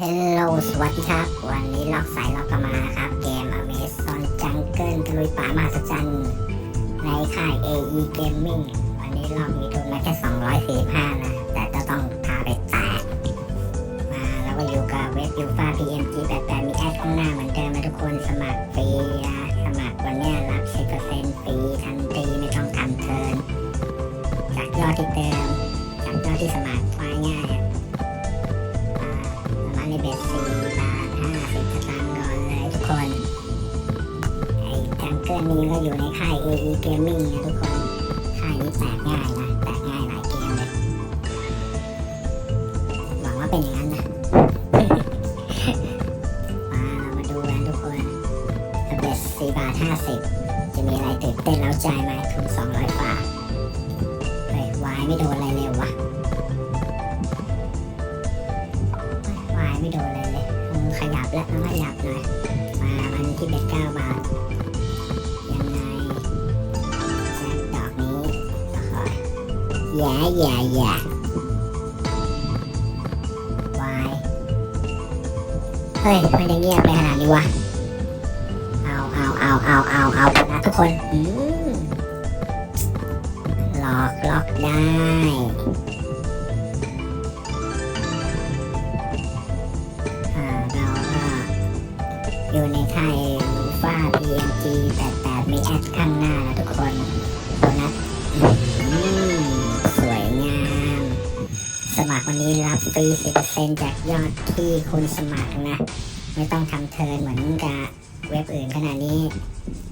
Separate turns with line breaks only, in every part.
ฮลโหลสวัสดีครับ วันนี้ล็อกสายล็อกกันมาครับ เกม Amazon Jungle ตะลุยป่ามหัศจรรย์ในค่าย AE Gaming วันนี้เรามีทุนมาแค่ 245 นะ แต่จะต้องพาไปแตกมาแล้วก็อยู่กับเว็บยูฟา PMG 88มีแอดข้างหน้าเหมือนเดิมนะทุกคนสมัครฟรีนะสมัครวันนี้รับ 10%ฟรีทันทีไม่ต้องทำเทิร์นจากยอดที่เติมจากยอดที่สมัครว่าง่าย เบสสี่บาทห้าสิบสตางค์ก่อนเลยทุกคน ไอ้จังเกิลนี้ก็อยู่ในค่าย AE Gaming นะทุกคน ค่ายนี้แตกง่ายนะแตกง่ายหลายเกมเลย หวังว่าเป็นอย่างนั้นนะ มาเรามาดูกันทุกคนเบสสี่บาทห้าสิบจะมีอะไรตื่นเต้นแล้วใจไหมทุนสองร้อยฝาเฮ้ยวายไม่โดนอะไร แย่แย่แย่วายเฮ้ย มันจะเงียบไปขนาดนี้วะ เอาเอาเอาเอาเอาเอานะทุกคนอืมล็อกล็อกได้อ่าเราก็อยู่ในค่ายลูฟ้า PMG 88มีแอดข้างหน้านะทุกคนโบนัสอืมสวยงาม สมัครวันนี้รับฟรี 10%จากยอดที่คุณสมัครนะ ไม่ต้องทำเทิร์นเหมือนกับเว็บอื่นขนาดนี้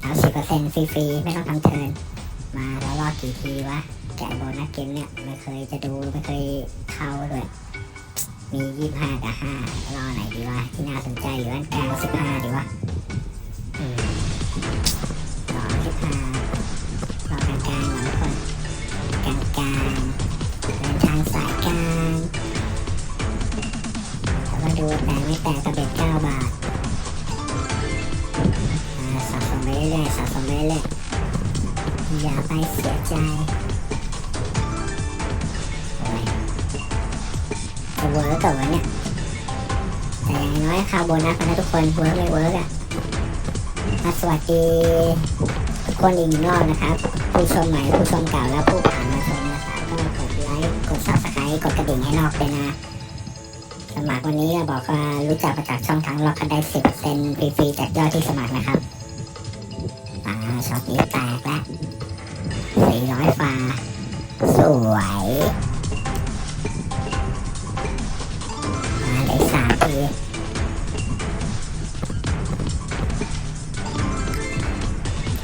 เอา 10%ฟรีๆ ไม่ต้องทำเทิร์นมาแล้วรอกี่ทีวะแจกโบนัสเกมเนี่ย ไม่เคยจะดู ไม่เคยเข้าด้วยมียี่ห้ากับห้ารอไหนดีวะ ที่น่าสนใจอยู่อันกลางสิบห้าดีวะ เรื่อยๆสะสมไปเรื่อยๆอย่าไปเสียใจโอ้ยจะเวิร์กกับวะเนี่ยแต่อย่างน้อยข่าวโบนัสนะทุกคนเวิร์กไม่เวิร์กอะมาสวัสดีทุกคนอีกหนึ่งรอบนะครับ ผู้ชมใหม่ผู้ชมเก่าและผู้ผ่านมาชมนะครับก็กดไลค์กดซับสไครต์กดกระดิ่งให้นอกเลยนะสมัครวันนี้บอกว่ารู้จักมาจากช่องทางล็อกกันได้สิบเซนฟรีๆจากยอดที่สมัครนะครับ ช็อตนี้แตกแล้วสี่ร้อยฟ้า สวยมาเลยสามที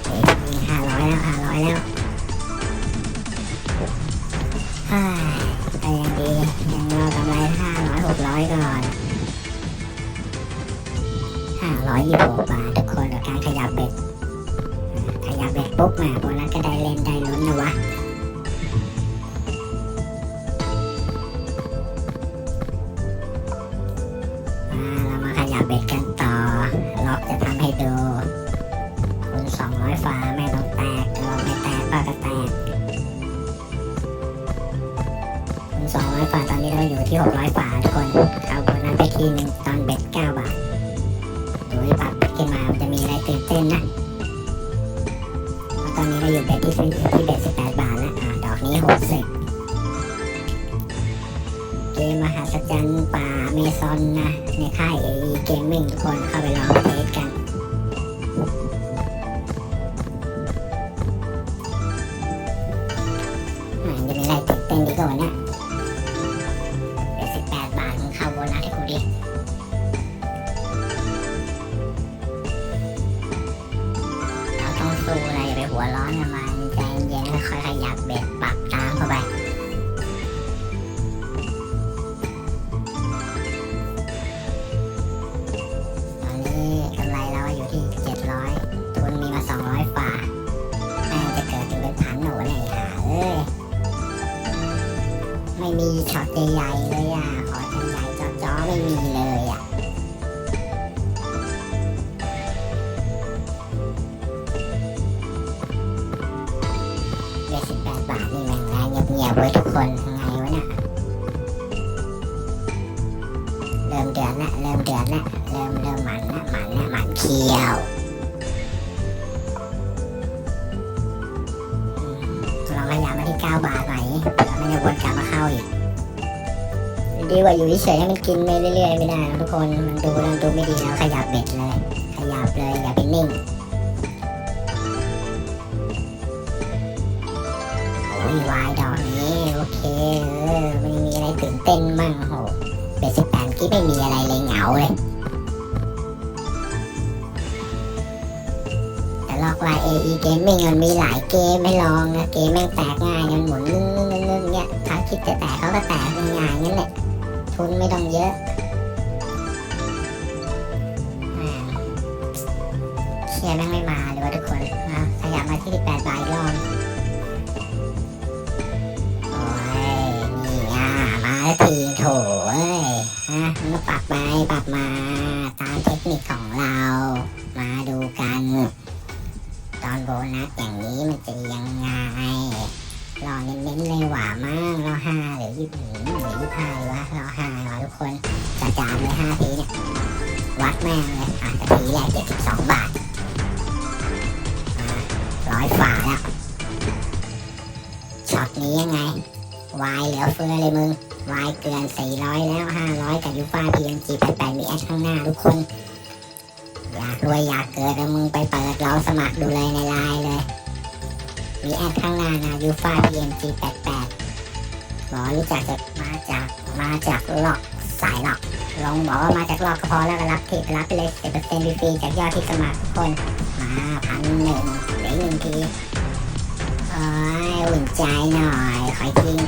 เอ้ยห้าร้อยแล้วห้าร้อยแล้วฮ่าแต่ยังดี ยังรอกำไรห้าร้อยหกร้อยก่อนห้าร้อยยี่สิบหกบาท ทุกคนกับการขยับเบ็ด ปุ๊บมาโบนัสก็ได้เล่นได้ลุ้นนะวะมาเรามาขยับเบ็ดกันต่อ ล็อกจะทำให้ดู คุณสองร้อยฟ้าไม่ต้องแตกเราไม่แตกป้าก็แตกคุณสองร้อยฟ้าตอนนี้เราอยู่ที่หกร้อยฟ้าทุกคน เอาโบนัสไปทีหนึงตอนเบ็ดเก้าบาทดูที่ปรับบ็ดขึ้นมามันจะมีอะไรตื่นเต้นนะ ราะตอนนี้เราอยู่ที่เบ็ดสิบแปดบาทแล้วอ่าดอกนี้หกสิบเกมมหัศจรรย์ป่าเมซอนนะ ในค่ายเอเกมมิ่งทุกคนเข้าไปลองเทสกันมันจะมีอะไรตื่นเต้นดีกว่าเนี่ย ไม่มีช็อตใหญ่ๆเลยอะ ขอใหญ่จอๆไม่มีเลยอะเจ็ดสิบแปดบาทนี่แม่งแรงเงียบๆไว้ทุกคนยังไงวะเนี่ยเริ่มเดือดละเริ่มเดือดละเริ่มเริ่มหมันละหมันละหมันเคี้ยวลองขยับมาที่เก้าบาทหน่อยเผื่อมันจะวนกลับ เข้าอีกดีกว่าอยู่เฉยให้มันกินไปเรื่อยๆไม่ได้นะทุกคนมันดูแล้วมันดูไม่ดีแล้วขยับเบ็ดเลย แต่ลอกว่า AE Gaming มันมีหลายเกมไม่ลองนะเกมแม่งแตกง่ายมันหมุนนึ่งๆๆๆเนี่ยถ้าคิดจะแตกเขาก็แตกง่ายๆงั้นแหละทุนไม่ต้องเยอะเชียร์แม่งไม่มาเลยว่าทุกคนนะขยับมาที่ 18 บาทรอบโอ้ยนี่อะมาแล้วทีโถเอ้ยฮะมันก็ปรับไปปรับมาตามเทคนิคของเรา มาดูกัน อนโบนัสอย่างนี้มันจะยังไง รอเน้นๆเลยหว่ามั่งรอห้าหรือยี่สิบหรือยี่สิบห้าวะรอห้าวะทุกคนกระจามเลยห้าทีเนี่ยวัดแม่งเลยอะแต่ทีแรกเจ็ดสิบสองบาทร้อยฝ่าแล้วช็อตนี้ยังไง วายเหลือเฟือเลยมึง วายเกินสี่ร้อยแล้วห้าร้อยกับยูฟ่าพีเอ็มจีแปดแปดมีแอดข้างหน้าทุกคน รวยอยากเกิดแล้วมึงไปเปิดรอสมัครดูเลยในไลน์เลย มีแอดข้างหน้านะยูฟา PMG 88บอกว่ารู้จักจากมาจากมาจากล็อกสายล็อกลองบอกว่ามาจากล็อกก็พอแล้วก็รับที่รับไปเลย10%ฟรีจากยอดที่สมัครทุกคน มาพันหนึ่งเหลือหนึ่งทีโอ้ยอุ่นใจหน่อยขอยทิ้งปัง